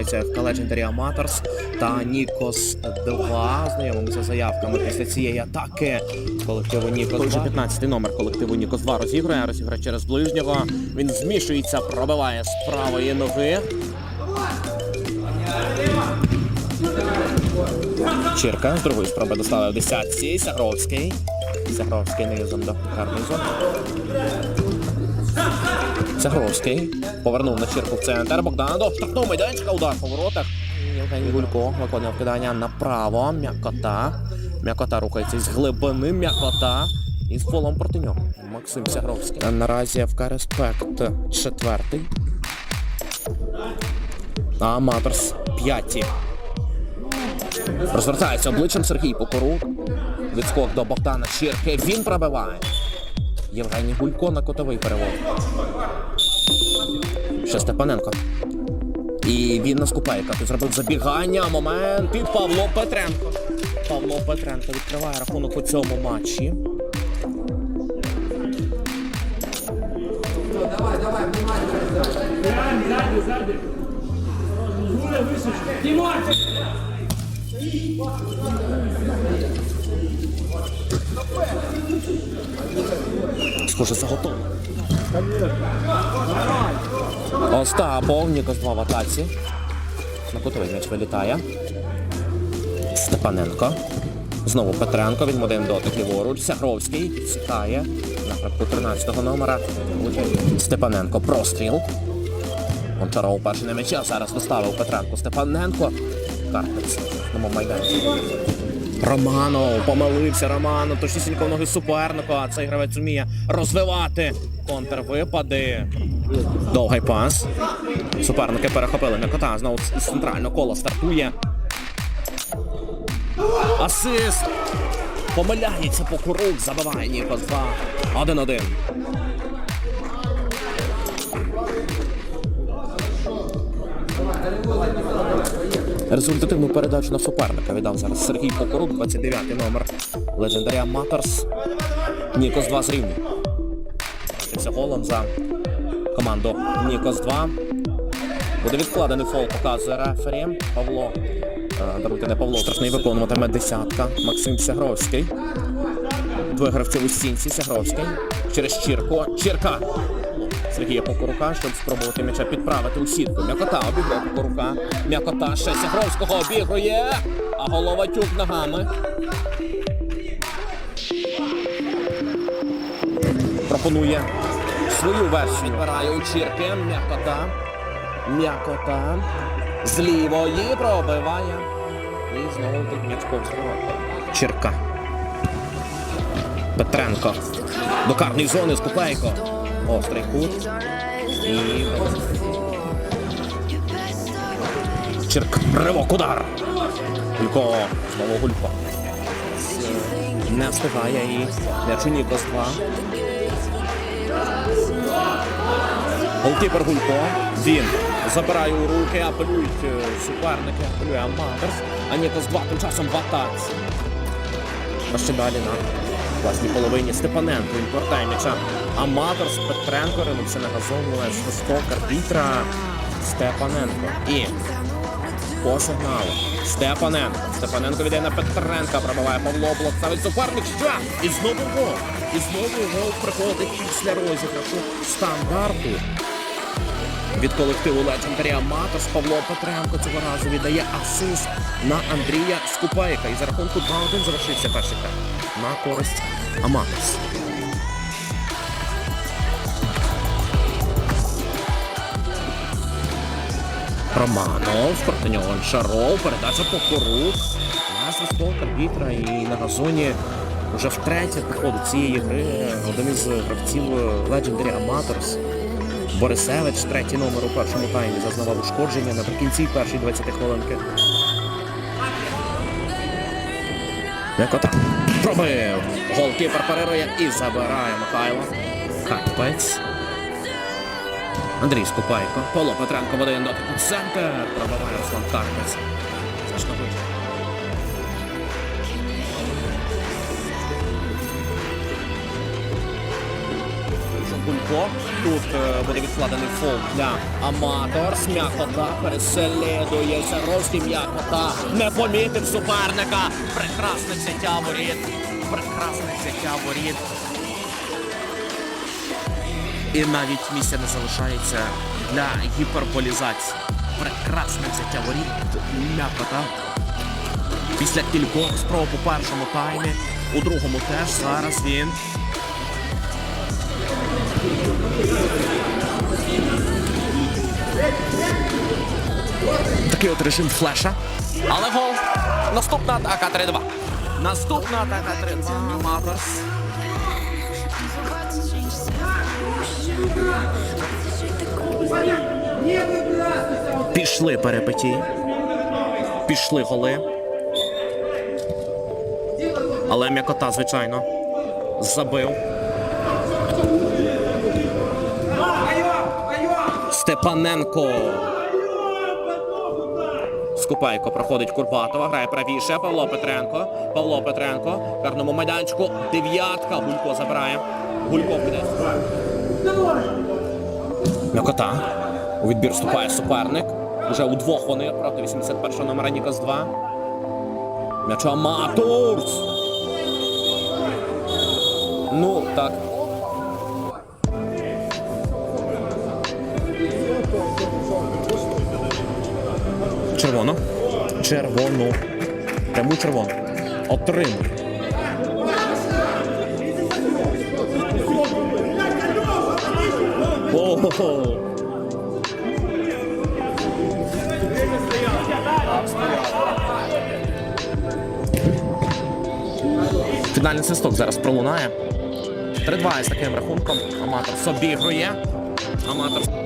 зустрічаються в Legendary Amateurs та Нікос 2. Знайомимося з заявками після цієї атаки колективу Нікос 2. 15 номер колективу Нікос 2 розігрує, розіграє через ближнього. Він змішується, пробиває з правої ноги. Чірка з другої спроби доставив десятці. Сягровський. Сягровський низом до карної зони. Сягровський повернув на чірку в центр. Богдан до штрафного майданчика. Удар по воротах. Євгеній Гулько виконує вкидання направо. М'якота. М'якота рухається із глибини. М'якота. І з фолом проти нього. Максим Сягровський. Наразі ФК Респект четвертий. Аматорс п'яті. Розвертається обличчям Сергій Покорук. Відскок до Богдана Чірки. Він пробиває. Євгеній Гулько на котовий перевод. Ще Степаненко. І він наскупає, як зробив забігання. Момент під Павло Петренко. Павло Петренко відкриває рахунок у цьому матчі. Давай, давай, Схоже, це готово. Остапов, Нікос 2 в атаці. На кутовий м'яч вилітає. Степаненко. Знову Петренко. Він один дотик ліворуч. Сягровський підсікає. Напрямку 13-го номера. Степаненко. Простріл. Гончаров перший на м'ячі, а зараз доставив Петренко. Степаненко. Карпець. Майданчику. Романов, помилився Романов, точнісінько в ноги суперника, цей гравець вміє розвивати контрвипади. Довгий пас. Суперники перехопили м'якота. Знову з центрального кола стартує. Асист. Помиляється Покурук, забиває Нікос 2. 1-1. Результативну передачу на суперника віддав зараз Сергій Покорук, 29 номер Legendary Amateurs. Нікос 2 зрівнює. Це голом за команду Нікос 2. Буде відкладений фол, показує рефері. Павло. е, Даруйте, не Павло, страшний виконуватиме десятка. Максим Сягровський. Двоє гравців у стінці. Сягровський. Через Чірко. Чірка. Сергія Покорука, щоб спробувати м'яча підправити у сітку. М'якота обігрує Покорука. М'якота ще Сягровського обігрує. А Головатюк ногами. Пропонує свою версію. Відбирає у Чірки. М'якота. М'якота. З лівої пробиває. І знову тут м'яч повз. Чірка. Петренко. До карної зони Скупейко. Острий кут. І. Чирк. Ривок удар. Гулько. Знову Гулько. Не встигає і Нікос 2. Голкіпер Гулько. Він забирає у руки, апелюють е, суперники, апелює Аматорс. А Нікос 2 тим часом в атаці. А ще далі на власній половині Степаненко. Він м'яча. Аматорс Петренко ринувся на газону свисток арбітра Степаненко. І по сигналу. Степаненко. Степаненко віддає на Петренка. Пробиває Павло Блок. Ставить суперник. Що? І знову гол. І знову гол приходить після розіграшу стандарту. Від колективу Legendary Amateurs Павло Петренко цього разу віддає асист на Андрія Скупайка. І за рахунку 2-1 завершився перший тайм на користь Аматорс. Романов, проти нього Гончаров, передача Покорук. На свисток арбітра і на газоні вже втретє приходить цієї гри один із гравців Legendary Amateurs. Борисевич, третій номер у першому таймі, зазнавав ушкодження наприкінці першої 20 хвилинки. М'якота пробив. Голкіпер парирує і забирає Михайло. Карпець. Андрій Скупайко. Павло Петренко в один дотик центр. Пробиває Руслан Карпець. Гулько. Тут е, буде відкладений фол для Аматорс. М'якота переслідується. Ровський м'якота. Не помітив суперника. Прекрасне взяття воріт. Прекрасне взяття воріт. І навіть місця не залишається для гіперболізації. Прекрасне взяття воріт. М'якота. Після кількох спроб у першому таймі, у другому теж зараз він. Такий от режим флеша. Але гол. Наступна атака 3-2. Наступна атака 3-2. Аматорс. Пішли перепиті. Пішли голи. Але м'якота, звичайно, забив. Степаненко. Скупайко проходить Курбатова, грає правіше. Павло Петренко. Павло Петренко. Карному майданчику. Дев'ятка. Гулько забирає. Гулько піде. М'якота. У відбір вступає суперник. Уже удвох вони проти 81-го номера Нікос 2. М'яча Матурс. Ну, так. Червоно. Червону. Пряму червону. Отримуй. Ого. Фінальний свисток зараз пролунає. 3-2 із таким рахунком. Аматор собі грує. Аматор